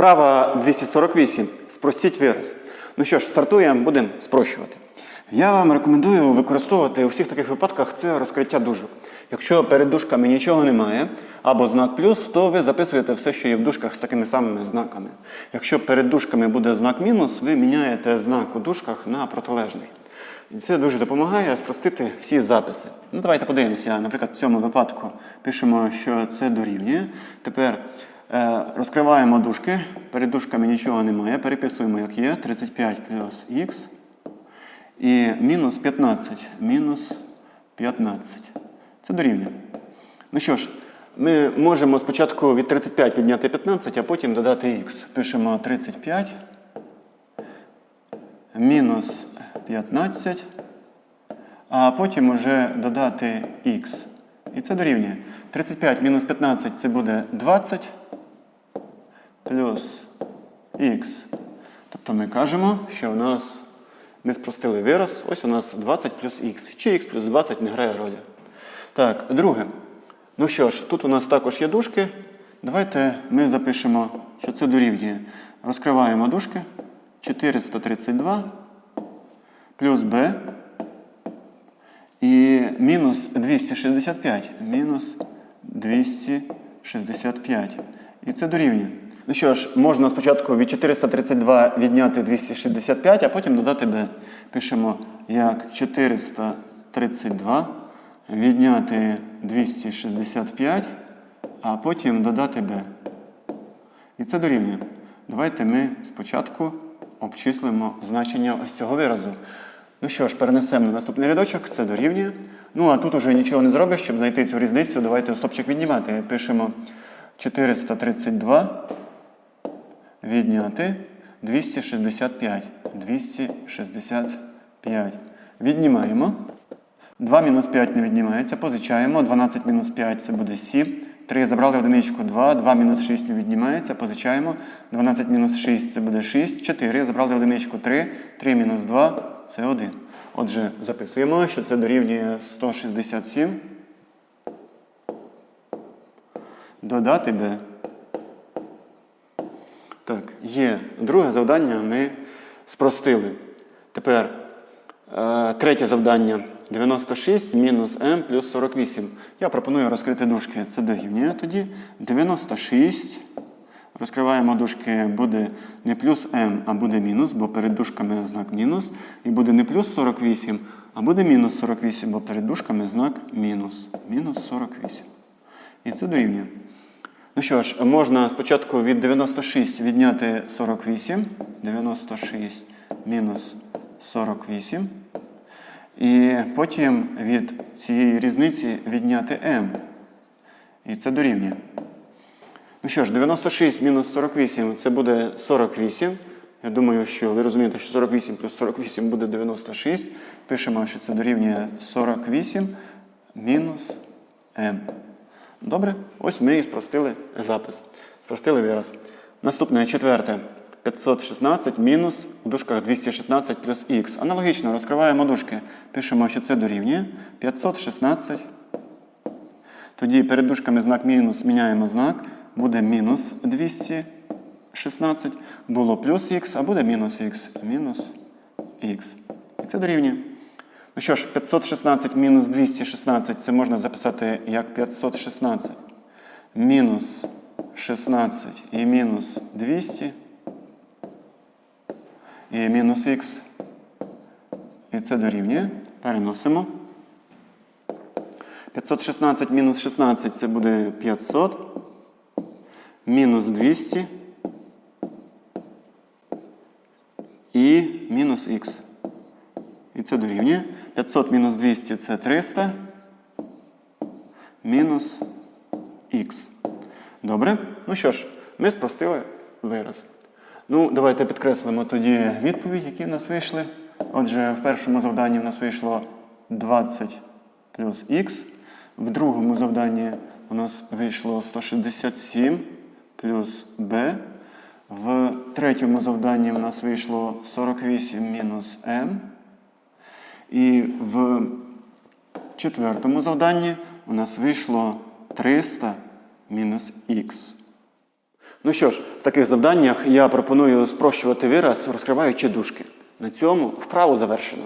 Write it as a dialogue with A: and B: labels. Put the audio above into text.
A: Вправа 248. Спростіть вираз. Ну що ж, стартуємо, будемо спрощувати. Я вам рекомендую використовувати у всіх таких випадках це розкриття дужок. Якщо перед дужками нічого немає, або знак плюс, то ви записуєте все, що є в дужках з такими самими знаками. Якщо перед дужками буде знак мінус, ви міняєте знак у дужках на протилежний. І це дуже допомагає спростити всі записи. Ну, давайте подивимося. Наприклад, в цьому випадку пишемо, що це дорівнює. Тепер розкриваємо дужки. Перед дужками нічого немає. Переписуємо, як є. 35 плюс х. І мінус 15. Мінус 15. Це дорівнює. Ну що ж, ми можемо спочатку від 35 відняти 15, а потім додати х. Пишемо 35 мінус 15, а потім вже додати х. І це дорівнює. 35 мінус 15 це буде 20 плюс х. Тобто ми кажемо, що у нас ми спростили вираз, ось у нас 20 плюс х. Чи х плюс 20 не грає ролі. Так, друге. Ну що ж, тут у нас також є дужки. Давайте ми запишемо, що це дорівнює. Розкриваємо дужки. 432 плюс b і мінус 265. Мінус 265. І це дорівнює. Ну що ж, можна спочатку від 432 відняти 265, а потім додати b. Пишемо як 432 відняти 265, а потім додати b. І це дорівнює. Давайте ми спочатку обчислимо значення ось цього виразу. Ну що ж, перенесемо на наступний рядочок, це дорівнює. Ну, а тут уже нічого не зробиш, щоб знайти цю різницю. Давайте стопчик віднімати. Пишемо 432 відняти 265. 265. Віднімаємо. 2 мінус 5 не віднімається, позичаємо. 12 мінус 5 це буде 7. 3 забрали одиничку 2, 2 мінус 6 не віднімається, позичаємо. 12 мінус 6 це буде 6. 4 забрали одиничку 3, 3 мінус 2 це 1. Отже, записуємо, що це дорівнює 167. Додати b. Так, є. Друге завдання ми спростили. Тепер е, третє завдання 96 мінус m плюс 48. Я пропоную розкрити дужки. Це дорівнює тоді. 96. Розкриваємо дужки, буде не плюс m, а буде мінус, бо перед дужками знак мінус. І буде не плюс 48, а буде мінус 48, бо перед дужками знак мінус. Мінус 48. І це дорівнює. Ну що ж, можна спочатку від 96 відняти 48. 96 мінус 48. І потім від цієї різниці відняти m. І це дорівнює. Ну що ж, 96 мінус 48 це буде 48. Я думаю, що ви розумієте, що 48 плюс 48 буде 96. Пишемо, що це дорівнює 48 мінус m. Добре? Ось ми і спростили запис. Спростили вираз. Наступне четверте. 516 мінус у дужках 216 плюс х. Аналогічно розкриваємо дужки. Пишемо, що це дорівнює 516. Тоді перед дужками знак мінус міняємо знак. Буде мінус 216. Було плюс х, а буде мінус х. Мінус х. І це дорівнює. Ну що ж, 516 мінус 216 це можна записати як 516 мінус 16 і мінус 200 і мінус х. І це дорівнює. Переносимо. 516 мінус 16 це буде 500. Мінус 200. І мінус х. Це дорівнює. 500 мінус 200 це 300. Мінус х. Добре? Ну що ж, ми спростили вираз. Ну, давайте підкреслимо тоді відповідь, які в нас вийшли. Отже, в першому завданні в нас вийшло 20 плюс х. В другому завданні у нас вийшло 167 плюс b. В третьому завданні у нас вийшло 48 мінус m. І в четвертому завданні у нас вийшло 300 мінус х. Ну що ж, в таких завданнях я пропоную спрощувати вираз, розкриваючи дужки. На цьому вправу завершено.